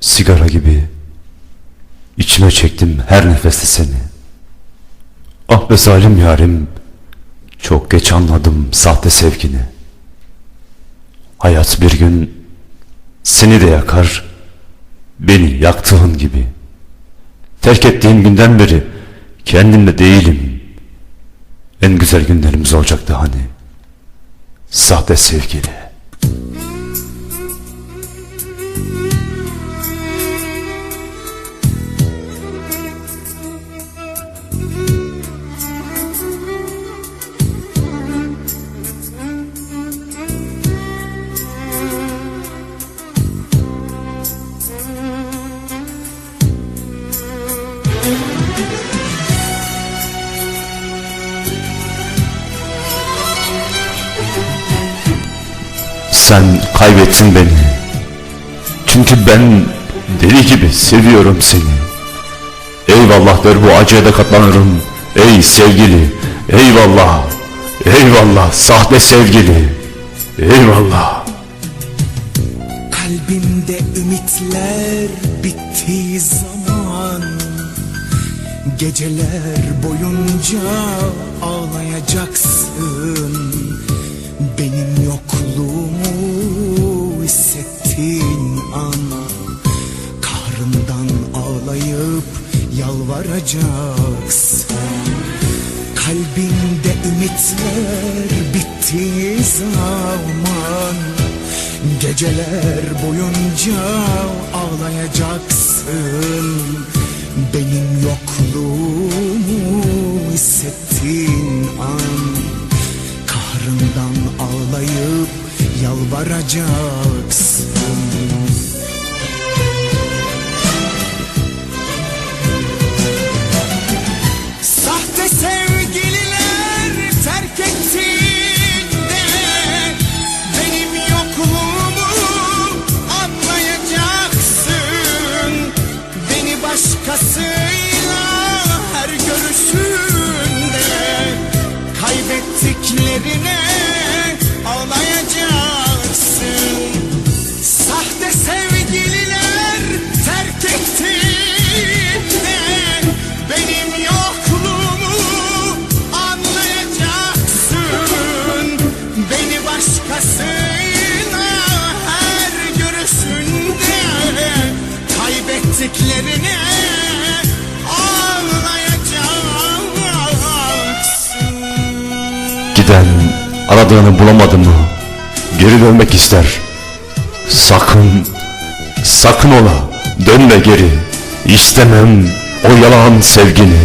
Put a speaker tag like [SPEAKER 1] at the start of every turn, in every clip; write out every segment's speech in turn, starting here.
[SPEAKER 1] Sigara gibi içime çektim her nefeste seni. Ah be zalim yarim, çok geç anladım sahte sevgini. Hayat bir gün seni de yakar, beni yaktığın gibi. Terk ettiğin günden beri kendimde değilim. En güzel günlerimiz olacaktı hani. Sahte sevgili. Sen kaybettin beni. Çünkü ben deli gibi seviyorum seni. Eyvallah der bu acıya da katlanırım. Ey sevgili, eyvallah, eyvallah sahte sevgili, eyvallah.
[SPEAKER 2] Kalbimde ümitler bittiği zaman Geceler boyunca ağlayacaksın. Benim yokluğumu hissettiğin an Kahrından ağlayıp yalvaracaksın. Kalbinde ümitler bittiği zaman Geceler boyunca ağlayacaksın Benim yokluğumu hissettiğin an Kahrından ağlayıp yalvaracaksın
[SPEAKER 1] Giden aradığını bulamadı mı? Geri dönmek ister. Sakın, sakın ola dönme geri. İstemem o yalan sevgini.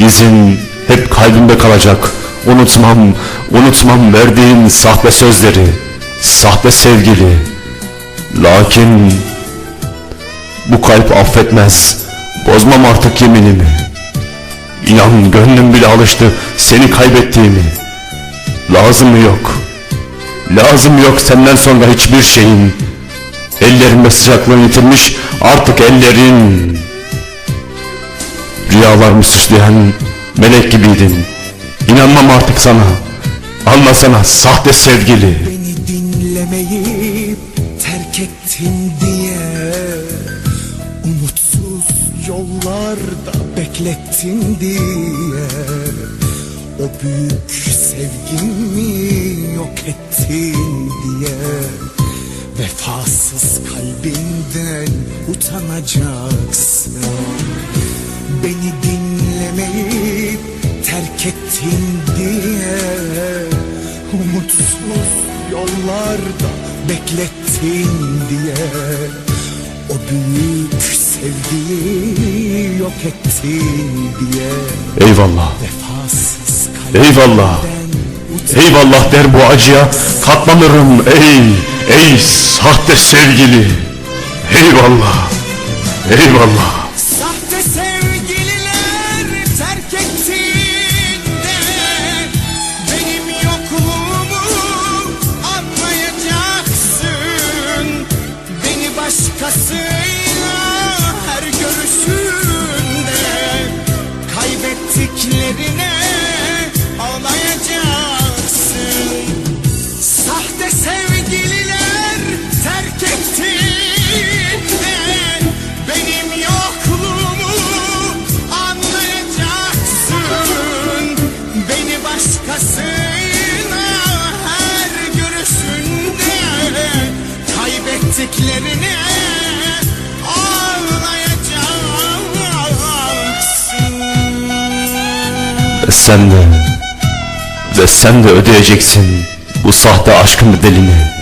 [SPEAKER 1] İzin hep kalbimde kalacak. Unutmam, unutmam verdiğin sahte sözleri. Sahte sevgili. Lakin bu kalp affetmez. Bozmam artık yeminimi. İnan gönlüm bile alıştı seni kaybettiğimi. Lazım yok. Lazım yok senden sonra hiçbir şeyin. Ellerimde sıcaklığını yitirmiş artık ellerin. Rüyalarımı süsleyen melek gibiydin. İnanmam artık sana. Anlasana sahte sevgili.
[SPEAKER 2] Beni dinlemeyip terk ettin diye Umutsuz yollarda beklettin diye O büyük sevgimi yok ettin diye Vefasız kalbinden utanacaksın Beni dinlemeyip terk ettin diye Umutsuz yollarda beklettin diye O büyük sevgiyi yok ettin diye
[SPEAKER 1] Eyvallah.
[SPEAKER 2] Vefasız
[SPEAKER 1] Eyvallah. Eyvallah der bu acıya katlanırım ey ey sahte sevgili. Eyvallah. Eyvallah.
[SPEAKER 2] Sahte sevgililer başkasına her görüşünde kaybettiklerini.
[SPEAKER 1] Sen de ve sen de ödeyeceksin bu sahte aşkın bedelini.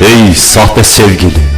[SPEAKER 1] Ey sahte sevgili.